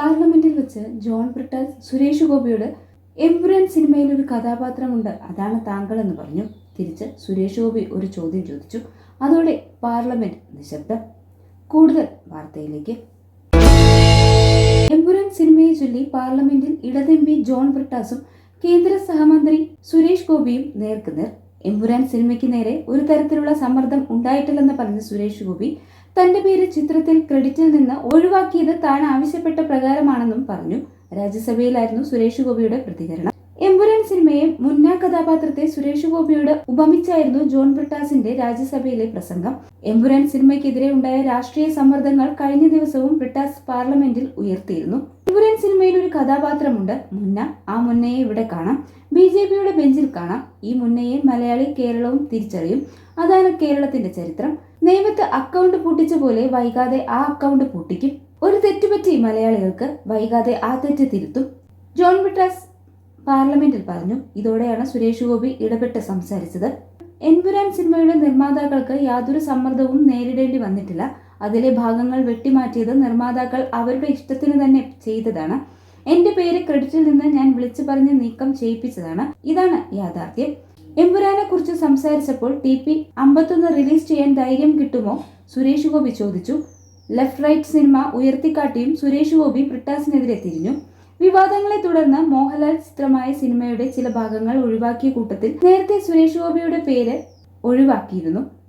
പാർലമെന്റിൽ വെച്ച് ജോൺ ബ്രിട്ടാസ് സുരേഷ് ഗോപിയോട് എംബുരൻ സിനിമയിൽ ഒരു കഥാപാത്രമുണ്ട്. അതാണ് താങ്കൾ എന്ന് പറഞ്ഞു. തിരിച്ച് സുരേഷ് ഗോപി ഒരു ചോദ്യം ചോദിച്ചു. അതോടെ പാർലമെന്റ് നിശബ്ദം. കൂടുതൽ വാർത്തയിലേക്ക്. എംബുരൻ സിനിമയെ ചൊല്ലി പാർലമെന്റിൽ ഇടതെമ്പി ജോൺ ബ്രിട്ടാസും കേന്ദ്ര സഹമന്ത്രി സുരേഷ് ഗോപിയും നേർക്കുനേർ. എമ്പുരാൻ സിനിമയ്ക്ക് നേരെ ഒരു തരത്തിലുള്ള സമ്മർദ്ദം ഉണ്ടായിട്ടില്ലെന്ന് പറഞ്ഞ സുരേഷ് ഗോപി തന്റെ പേര് ചിത്രത്തിൽ ക്രെഡിറ്റിൽ നിന്ന് ഒഴിവാക്കിയത് താൻ ആവശ്യപ്പെട്ട പ്രകാരമാണെന്നും പറഞ്ഞു. രാജ്യസഭയിലായിരുന്നു സുരേഷ് ഗോപിയുടെ പ്രതികരണം. എമ്പുരാൻ സിനിമയെ മുന്നാ കഥാപാത്രത്തെ സുരേഷ് ഗോപിയോട് ഉപമിച്ചായിരുന്നു ജോൺ ബ്രിട്ടാസിന്റെ രാജ്യസഭയിലെ പ്രസംഗം. എമ്പുരാൻ സിനിമയ്ക്കെതിരെ ഉണ്ടായ രാഷ്ട്രീയ സമ്മർദ്ദങ്ങൾ കഴിഞ്ഞ ദിവസവും ബ്രിട്ടാസ് പാർലമെന്റിൽ ഉയർത്തിയിരുന്നു. എമ്പുരാൻ സിനിമയിൽ ഒരു കഥാപാത്രമുണ്ട് മുന്ന. ആ മുന്നയെ ഇവിടെ കാണാം. ബി ജെ പിയുടെ ബെഞ്ചിൽ കാണാം. ഈ മുന്നയെ മലയാളി കേരളവും തിരിച്ചറിയും. അതാണ് കേരളത്തിന്റെ ചരിത്രം. നിയമത്ത് അക്കൗണ്ട് പൂട്ടിച്ച പോലെ വൈകാതെ ആ അക്കൗണ്ട് പൂട്ടിക്കും. ഒരു തെറ്റുപറ്റി മലയാളികൾക്ക് വൈകാതെ ആ തെറ്റ് തിരുത്തും. ജോൺ വിട്രാസ് പാർലമെന്റിൽ പറഞ്ഞു ഇതോടെയാണ് സുരേഷ് ഗോപി ഇടപെട്ട് സംസാരിച്ചത്. എൻപുരാൻ സിനിമയുടെ നിർമ്മാതാക്കൾക്ക് യാതൊരു സമ്മർദ്ദവും നേരിടേണ്ടി വന്നിട്ടില്ല. അതിലെ ഭാഗങ്ങൾ വെട്ടിമാറ്റിയത് നിർമ്മാതാക്കൾ അവരുടെ ഇഷ്ടത്തിന് തന്നെ ചെയ്തതാണ്. എന്റെ പേര് ക്രെഡിറ്റിൽ നിന്ന് ഞാൻ വിളിച്ചു പറഞ്ഞ് നീക്കം ചെയ്യിപ്പിച്ചതാണ്. ഇതാണ് യാഥാർത്ഥ്യം. എമ്പുരാനെ കുറിച്ച് സംസാരിച്ചപ്പോൾ ടി പി അമ്പത്തൊന്ന് റിലീസ് ചെയ്യാൻ ധൈര്യം കിട്ടുമോ? സുരേഷ് ഗോപി ചോദിച്ചു. ലെഫ്റ്റ് റൈറ്റ് സിനിമ ഉയർത്തിക്കാട്ടിയും സുരേഷ് ഗോപി ബ്രിട്ടാസിനെതിരെ തിരിഞ്ഞു. വിവാദങ്ങളെ തുടർന്ന് മോഹൻലാൽ ചിത്രമായ സിനിമയുടെ ചില ഭാഗങ്ങൾ ഒഴിവാക്കിയ കൂട്ടത്തിൽ നേരത്തെ സുരേഷ് ഗോപിയുടെ പേര് ഒഴിവാക്കിയിരുന്നു.